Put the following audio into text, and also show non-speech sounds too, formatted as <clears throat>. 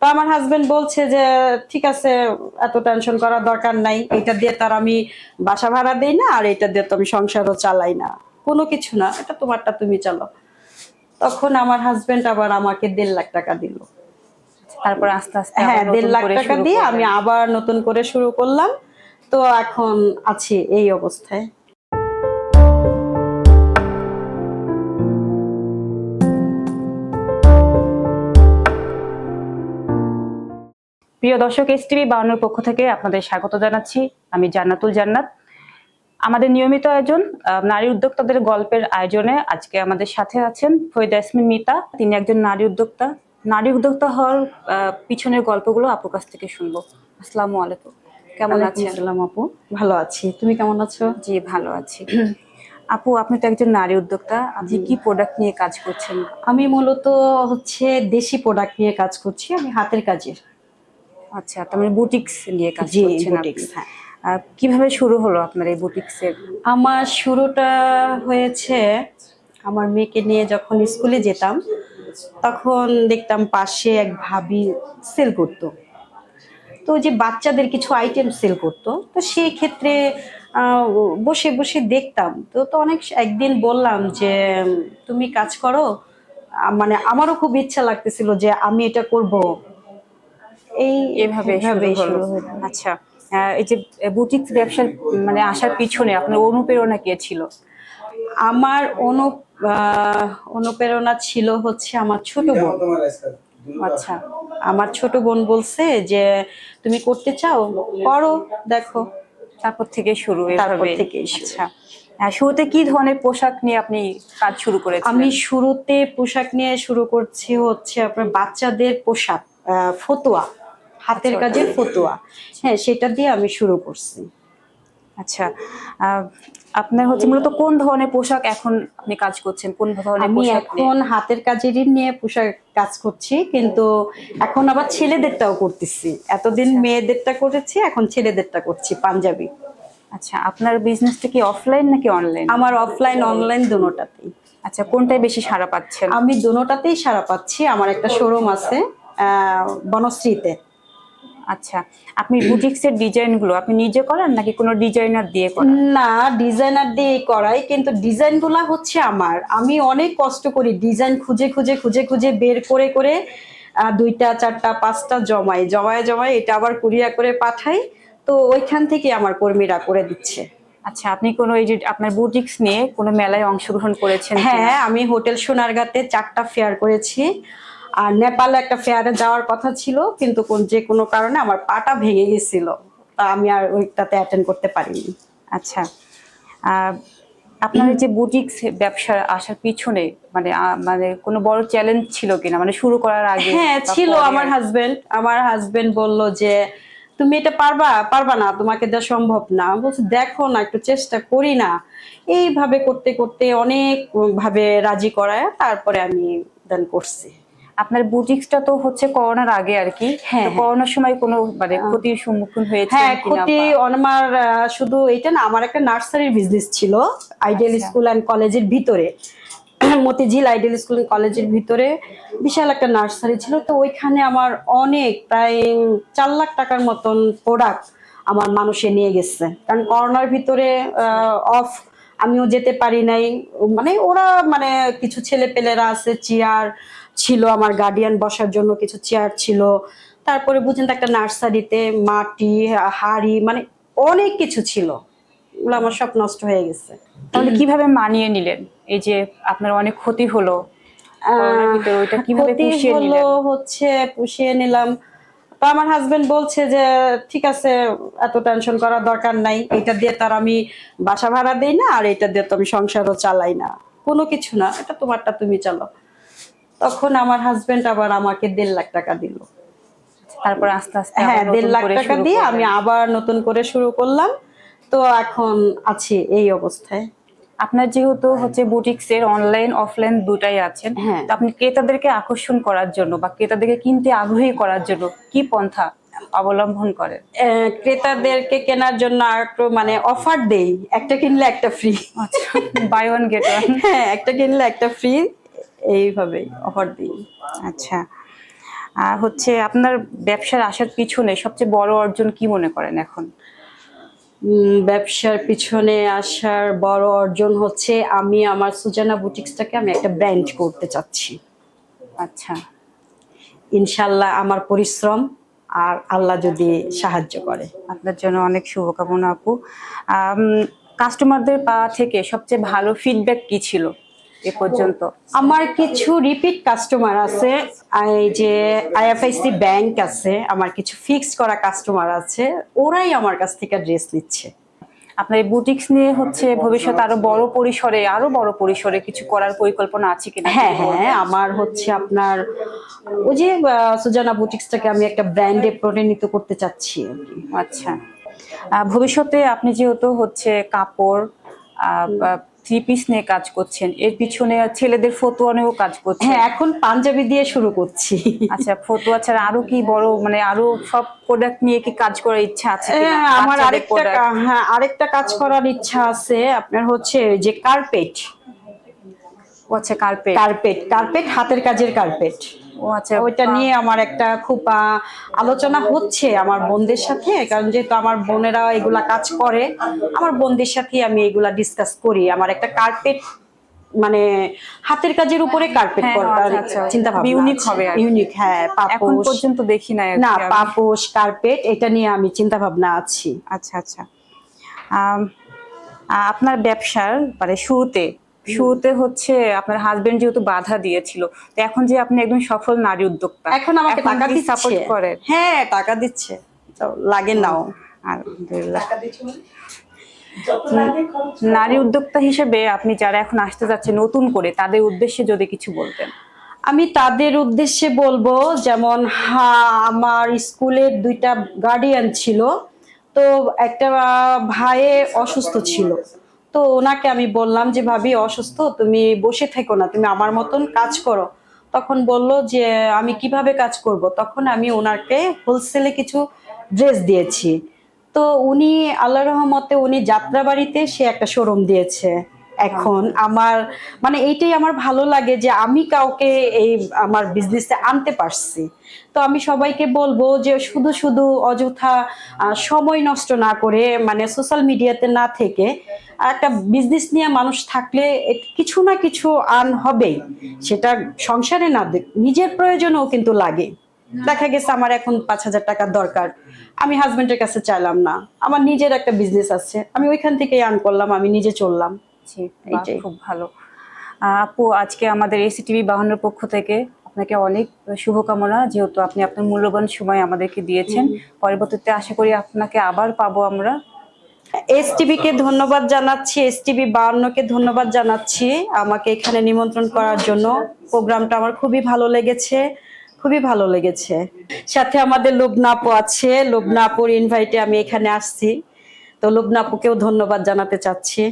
তো আমার হাজবেন্ড বলছে যে ঠিক আছে এত টেনশন করার দরকার নাই। এটা দিয়ে তার আমি বাসা ভাড়া দেই না আর এটা দিয়ে তো আমি সংসারও চালাই না। কোনো কিছু না এটা তোমারটা তুমি চালো। তখন আমার হাজবেন্ড আবার আমাকে দেড় লাখ টাকা দিল। তারপর আস্তে আস্তে হ্যাঁ দেড় লাখ টাকা দিয়ে আমি আবার নতুন করে শুরু করলাম। তো এখন আছি এই অবস্থায়। প্রিয় দর্শক এস টিভি বাউন্নর পক্ষ থেকে আপনাদের স্বাগত জানাচ্ছি। আমি জান্নাতুল জান্নাত। আমাদের নিয়মিত আয়োজন নারী উদ্যোক্তাদের গল্পের আয়োজনে আজকে আমাদের সাথে আছেন ফৈদ ইয়াসমিন মিতা। তিনি একজন নারী উদ্যোক্তা। নারী উদ্যোক্তা হওয়ার পিছনের গল্পগুলো আপুর কাছ থেকে শুনব। আসসালামু আলাইকুম। কেমন আছেন? আসসালাম আপু। ভালো আছি। তুমি কেমন আছো? জি ভালো আছি। <clears throat> আপু আপনি তো একজন নারী উদ্যোক্তা। আপনি কি প্রোডাক্ট নিয়ে কাজ করছেন? আমি মূলত হচ্ছে দেশি প্রোডাক্ট নিয়ে কাজ করছি। আমি হাতের কাজের। আচ্ছা তার মানে বুটিক্স নিয়ে কাজ করছেন আপনি। বুটিক্স হ্যাঁ। কীভাবে শুরু হলো আপনার এই বুটিক্সের আমার শুরুটা হয়েছে আমার মেয়েকে নিয়ে যখন স্কুলে যেতাম তখন দেখতাম পাশে এক ভাবি সেল করতো। তো ওই যে বাচ্চাদের কিছু আইটেম সেল করতো তো সেই ক্ষেত্রে বসে বসে দেখতাম। তো তো অনেক একদিন বললাম যে তুমি কাজ করো। মানে আমারও খুব ইচ্ছা লাগতেছিল যে আমি এটা করব। এই এভাবে শুরু হলো। আচ্ছা এই যে বুটিক্স ব্যবসার মানে আসার পিছনে আপনার অনুপ্রেরণা কে ছিল? আমার অনু অনুপ্রেরণা ছিল হচ্ছে আমার ছোট বোন। আচ্ছা আমার ছোট বোন বলছে যে তুমি করতে চাও? করো দেখো তারপর থেকে শুরু তারপর থেকেই আচ্ছা শুরুতে কি ধরনের পোশাক নিয়ে আপনি কাজ শুরু করেছেন আমি শুরুতে পোশাক নিয়ে শুরু করছি হচ্ছে আপনার বাচ্চাদের পোশাক আহ, ফতুয়া। হাতের আচ্ছা। কাজের ফতুয়া। হ্যাঁ সেটা দিয়ে আমি শুরু করছি। আচ্ছা আপনার হচ্ছে মূলত কোন ধরনের পোশাক এখন আপনি কাজ করছেন? কোন ধরনের আমি এখন হাতের কাজেরই নিয়ে পোশাক কাজ করছি কিন্তু এখন আবার ছেলেদেরটাও করতেছি। এতদিন আচ্ছা। মেয়েদেরটা করেছি এখন ছেলেদেরটা করছি পাঞ্জাবি। আচ্ছা আপনার বিজনেসটা কি অফলাইন নাকি অনলাইন আমার অফলাইন অনলাইন দুটোটাতেই। আচ্ছা কোনটায় বেশি সাড়া পাচ্ছেন? আমি দুটোটাতেই সারা পাচ্ছি আমার একটা শোরুম আছে আহ, বনশ্রীতে। আচ্ছা আপনি বুটিক্সের ডিজাইনগুলো আপনি নিজে করেন নাকি কোনো ডিজাইনার দিয়ে করেন? না ডিজাইনার দিয়ে করাই কিন্তু ডিজাইনগুলা হচ্ছে আমার। আমি অনেক কষ্ট করি ডিজাইন খুঁজে খুঁজে খুঁজে খুঁজে বের করে করে দুইটা চারটা পাঁচটা জমাই। জমায় জমায় এটা আবার কুরিয়া করে পাঠাই তো ওইখান থেকে আমার কর্মীরা করে দিচ্ছে। আচ্ছা আপনি কোনো এই যে আপনার বুটিক্স নিয়ে কোনো মেলায় অংশগ্রহণ করেছেন হ্যাঁ আমি হোটেল সোনারগাঁতে চারটা ফেয়ার করেছি। আর নেপালে একটা ফেয়ারে যাওয়ার কথা ছিল কিন্তু কোন যে কোনো কারণে আমার পাটা ভেঙে গেছিল। তা আমি আর ওইটাতে অ্যাটেন্ড করতে পারিনি। আচ্ছা। আপনার যে বুটিক্স ব্যবসা আসার পিছনে মানে মানে কোনো বড় চ্যালেঞ্জ ছিল কিনা? মানে শুরু করার আগে হ্যাঁ ছিল আমার হাজবেন্ড আমার হাজবেন্ড বলল যে তুমি এটা পারবা? পারবা না তোমাকে দেওয়া সম্ভব না। বলছি দেখো না একটু চেষ্টা করি না। এইভাবে করতে করতে অনেক ভাবে রাজি করায় তারপরে আমি দেন করছি। আপনার বুটিক্সটা তো হচ্ছে করোনার আগে আর কি হ্যাঁ, হ্যাঁ। করোনার সময় কোনো মানে ক্ষতির সম্মুখীন হয়েছে হ্যাঁ ক্ষতি আমার শুধু এটা না আমার একটা নার্সারির বিজনেস ছিল আইডিয়াল। স্কুল অ্যান্ড কলেজের ভিতরে <clears throat> মতিঝিল আইডিয়াল স্কুল কলেজের ভিতরে বিশাল একটা নার্সারি ছিল তো ওইখানে আমার অনেক প্রায় চার লাখ টাকার মতন প্রোডাক্ট আমার মানুষে নিয়ে গেছে কারণ করোনার ভিতরে অফ আমিও যেতে পারি নাই মানে ওরা মানে কিছু ছেলে পেলেরা আছে চেয়ার ছিল আমার গার্ডিয়ান বসার জন্য কিছু চেয়ার ছিল। তারপরে বুঝেন তো একটা নার্সারিতে মাটি হাড়ি মানে অনেক কিছু ছিল। ওগুলো আমার সব নষ্ট হয়ে গেছে। তাহলে কীভাবে মানিয়ে নিলেন? এই যে আপনার অনেক ক্ষতি হলো ক্ষতি হচ্ছে পুষিয়ে নিলাম। তো আমার হাজবেন্ড বলছে যে ঠিক আছে এত টেনশন করার দরকার নাই। এটা দিয়ে তার আমি বাসা ভাড়া দেই না আর এটা দিয়ে তো আমি সংসারও চালাই না। কোনো কিছু না এটা তোমারটা তুমি চালো তখন আমার হাজবেন্ড আবার আমাকে দেড় লাখ টাকা দিল। তারপর আস্তে আস্তে হ্যাঁ দেড় লাখ টাকা দিয়ে আমি আবার নতুন করে শুরু করলাম। তো এখন আছি এই অবস্থায়। আপনার যেহেতু হচ্ছে বুটিক্সের অনলাইন অফলাইন দুটাই আছেন হ্যাঁ। তো আপনি ক্রেতাদেরকে আকর্ষণ করার জন্য বা ক্রেতাদেরকে কিনতে আগ্রহী করার জন্য কি পন্থা অবলম্বন করেন? আহ, ক্রেতাদেরকে কেনার জন্য আর একটু মানে অফার দেই। একটা কিনলে একটা ফ্রি আচ্ছা বাই ওয়ান গেট ওয়ান হ্যাঁ একটা কিনলে একটা ফ্রি এইভাবেই অফার দিই। আচ্ছা। আর হচ্ছে আপনার ব্যবসার আসার পিছনে সবচেয়ে বড় অর্জন কি মনে করেন এখন? ব্যবসার পিছনে আসার বড় অর্জন হচ্ছে আমি আমার সুজানা বুটিক্সটাকে আমি একটা ব্র্যান্ড করতে চাচ্ছি। আচ্ছা। ইনশাল্লাহ আমার পরিশ্রম আর আল্লাহ যদি সাহায্য করে। আপনার জন্য অনেক শুভকামনা আপু। কাস্টমারদের পা থেকে সবচেয়ে ভালো ফিডব্যাক কি ছিল? এ পর্যন্ত। আমার কিছু রিপিট কাস্টমার আছে এই যে আইএফআইসি ব্যাংক আছে আমার কিছু ফিক্সড করা কাস্টমার আছে ওরাই আমার কাছ থেকে ড্রেস নিচ্ছে। আপনার এই বুটিক্স নিয়ে হচ্ছে ভবিষ্যতে আরও বড় পরিসরে আরও বড় পরিসরে কিছু করার পরিকল্পনা আছে কিনা হ্যাঁ হ্যাঁ আমার হচ্ছে আপনার ওই যে সুজানা বুটিক্সটাকে আমি একটা ব্র্যান্ডে পরিণত করতে চাচ্ছি আচ্ছা। ভবিষ্যতে আপনি যেহেতু হচ্ছে কাপড় থ্রি পিস নিয়ে কাজ করছেন। এর পিছনে ছেলেদের ফতুয়া নিয়েও কাজ করছেন। হ্যাঁ এখন পাঞ্জাবি দিয়ে শুরু করছি। আচ্ছা ফতুয়া ছাড়া আরও কি বড় মানে আরও সব প্রোডাক্ট নিয়ে কি কাজ করার ইচ্ছা আছে? হ্যাঁ, আমার আরেকটা হ্যাঁ আরেকটা কাজ করার ইচ্ছা আছে। আপনার হচ্ছে যে কার্পেট আচ্ছা কার্পেট কার্পেট কার্পেট হাতের কাজের কার্পেট ও আচ্ছা ওইটা নিয়ে আমার একটা খুব আলোচনা হচ্ছে আমার বোনদের সাথে কারণ যেহেতু আমার বোনেরা এগুলা কাজ করে আমার বোনদের সাথে আমি এগুলা ডিসকাস করি। আমার একটা কার্পেট মানে হাতের কাজের উপরে কার্পেট হ্যাঁ, করার আচ্ছা, আচ্ছা। চিন্তা ভাবনা হবে ইউনিক হ্যাঁ এখন পর্যন্ত দেখি না পাপোশ কার্পেট এটা নিয়ে আমি চিন্তা ভাবনা আছি। আচ্ছা আচ্ছা। আপনার ব্যবসার মানে শুরুতে শুরুতে হচ্ছে আপনার হাজবেন্ড যেহেতু বাধা দিয়েছিল তো এখন যে আপনি একদম সফল নারী উদ্যোক্তা এখন আমাকে টাকা দিয়ে সাপোর্ট করে হ্যাঁ টাকা দিচ্ছে। লাগে নাও। আলহামদুলিল্লাহ। নারী উদ্যোক্তা হিসেবে আপনি যারা এখন আসতে যাচ্ছে নতুন করে তাদের উদ্দেশ্যে যদি কিছু বলতেন। আমি তাদের উদ্দেশ্যে বলব যেমন হ্যাঁ আমার স্কুলের দুইটা গার্ডিয়ান ছিল তো একটা ভাইয়ে অসুস্থ ছিল। তো ওনাকে আমি বললাম যে, ভাবি, অসুস্থ, তুমি বসে থেকো না, তুমি আমার মতন কাজ করো। তখন বলল যে, আমি কীভাবে কাজ করব? তখন আমি ওনাকে হোলসেলে কিছু ড্রেস দিয়েছি। তো উনি আল্লাহ রহমতে উনি যাত্রাবাড়িতে সে একটা শোরুম দিয়েছে। এখন আমার মানে এইটাই আমার ভালো লাগে যে আমি কাউকে এই আমার বিজনেসে আনতে পারছি। তো আমি সবাইকে বলব যে শুধু শুধু অযথা সময় নষ্ট না করে মানে সোশ্যাল মিডিয়াতে না থেকে একটা বিজনেস নিয়ে মানুষ থাকলে কিছু না কিছু আর্ন হবেই। সেটা সংসারে না, নিজের প্রয়োজনেও কিন্তু লাগে। দেখা গেছে আমার এখন পাঁচ হাজার টাকার দরকার। আমি হাজবেন্ডের কাছে চাইলাম না। আমার নিজের একটা বিজনেস আছে। আমি ওইখান থেকেই আর্ন করলাম, আমি নিজে চললাম। জি এইটাই। খুব ভালো। আপু আজকে আমাদের এসিটিভি বাহান্নর পক্ষ থেকে আপনাকে অনেক শুভকামনা যেহেতু আপনি আপনার মূল্যবান সময় আমাদেরকে দিয়েছেন। পরবর্তীতে আশা করি আপনাকে আবার পাবো আমরা। এস কে ধন্যবাদ জানাচ্ছি এস টিভি বাউন্নকে ধন্যবাদ জানাচ্ছি আমাকে এখানে নিমন্ত্রণ করার জন্য। প্রোগ্রামটা আমার খুবই ভালো লেগেছে খুবই ভালো লেগেছে। সাথে আমাদের লুবনা আপু আছে লুবনা আপুর ইনভাইটে আমি এখানে আসছি। তো লুবনা আপুকেও ধন্যবাদ জানাতে চাচ্ছি।